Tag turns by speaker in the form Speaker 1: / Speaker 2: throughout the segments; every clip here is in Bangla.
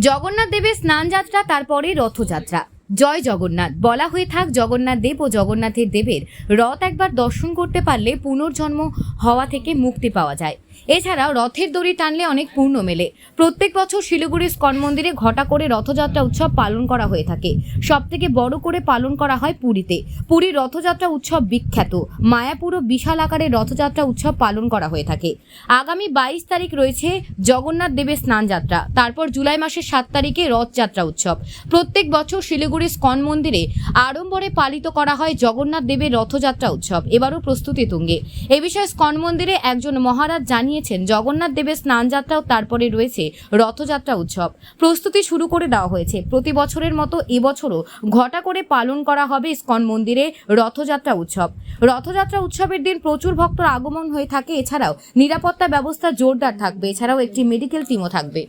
Speaker 1: জগন্নাথ দেবের স্নানযাত্রা তারপরে রথযাত্রা। জয় জগন্নাথ। বলা হয়ে থাক, জগন্নাথ দেব ও জগন্নাথের দেবের রথ একবার দর্শন করতে পারলে পুনর্জন্ম হওয়া থেকে মুক্তি পাওয়া যায়। এছাড়াও রথের দড়ি টানলে অনেক পূর্ণ মেলে। প্রত্যেক বছর শিলিগুড়ির স্কন মন্দিরে ঘটা করে রথযাত্রা উৎসব পালন করা হয়ে থাকে। সব থেকে বড় করে পালন করা হয় পুরীতে। পুরীর রথযাত্রা উৎসব বিখ্যাত। মায়াপুর ও বিশাল আকারে রথযাত্রা উৎসব পালন করা হয়ে থাকে। আগামী বাইশ তারিখ রয়েছে জগন্নাথ দেবের স্নানযাত্রা। তারপর জুলাই মাসের সাত তারিখে রথযাত্রা উৎসব। প্রত্যেক বছর শিলিগুড়ির স্কন মন্দিরে আড়ম্বরে পালিত করা হয় জগন্নাথ দেবের রথযাত্রা উৎসব। এবারও প্রস্তুতি তুঙ্গে। এ বিষয়ে স্কন মন্দিরে একজন মহারাজ জানিয়েছেন, জগন্নাথ দেবের স্নানযাত্রাও তারপরে রয়েছে রথযাত্রা উৎসব। প্রস্তুতি শুরু করে দেওয়া হয়েছে। প্রতি বছরের মতো এবছরও ঘটা করে পালন করা হবে স্কন মন্দিরে রথযাত্রা উৎসব। রথযাত্রা উৎসবের দিন প্রচুর ভক্তর আগমন হয়ে থাকে। এছাড়াও নিরাপত্তা ব্যবস্থা জোরদার থাকবে। এছাড়াও একটি মেডিকেল টিমও থাকবে।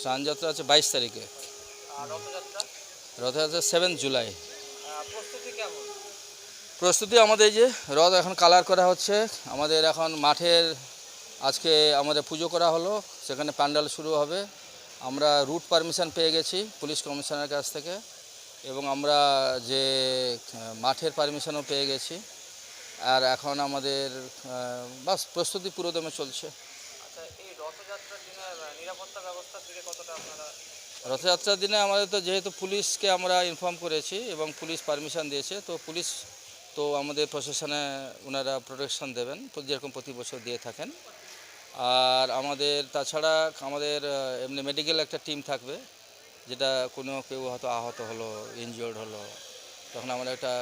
Speaker 2: স্নানযাত্রা আছে বাইশ তারিখে।
Speaker 3: আর রথযাত্রা?
Speaker 2: Seven July.
Speaker 3: প্রস্তুতি
Speaker 2: আমাদের এই যে রথ এখন কালার করা হচ্ছে। আমাদের এখন মাঠের আজকে আমাদের পুজো করা হলো সেখানে প্যান্ডেল শুরু হবে। আমরা রুট পারমিশন পেয়ে গেছি পুলিশ কমিশনারের কাছ থেকে এবং আমরা যে মাঠের পারমিশনও পেয়ে গেছি। আর এখন আমাদের বাস প্রস্তুতি পুরোদমে চলছে।
Speaker 3: রথযাত্রার দিনে
Speaker 2: আমাদের তো যেহেতু পুলিশকে আমরা ইনফর্ম করেছি এবং পুলিশ পারমিশন দিয়েছে তো পুলিশ তো আমাদের প্রশাসনে ওনারা প্রোটেকশন দেবেন যেরকম প্রতি বছর দিয়ে থাকেন। আর আমাদের তাছাড়া আমাদের এমনি মেডিকেল একটা টিম থাকবে যেটা কোনো কেউ হয়তো আহত হলো ইনজিওর্ড হলো তখন আমরা একটা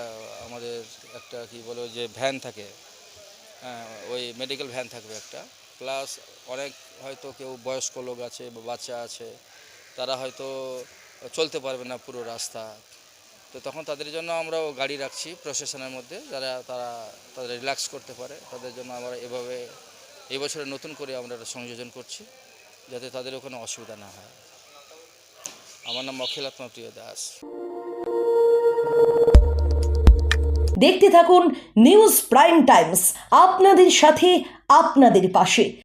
Speaker 2: আমাদের একটা কি বলো যে ভ্যান থাকে হ্যাঁ, ওই মেডিকেল ভ্যান থাকবে একটা। প্লাস অনেক হয়তো কেউ বয়স্ক লোক আছে বা বাচ্চা আছে, তারা হয়তো চলতে পারবে না পুরো রাস্তা। তো তখন তাদের জন্য আমরাও গাড়ি রাখছি প্রশাসনের মধ্যে, যারা, তারা তাদের রিল্যাক্স করতে পারে। তাদের জন্য আমরা এভাবে এই বছরে নতুন করে আমরা সংযোজন করছি, যাতে তাদের কোনো অসুবিধা না হয়। আমার নাম অখিলাত্মা প্রিয় দাস।
Speaker 4: দেখতে থাকুন নিউজ প্রাইম টাইমস। আপনাদের সাথে আপনাদের পাশে।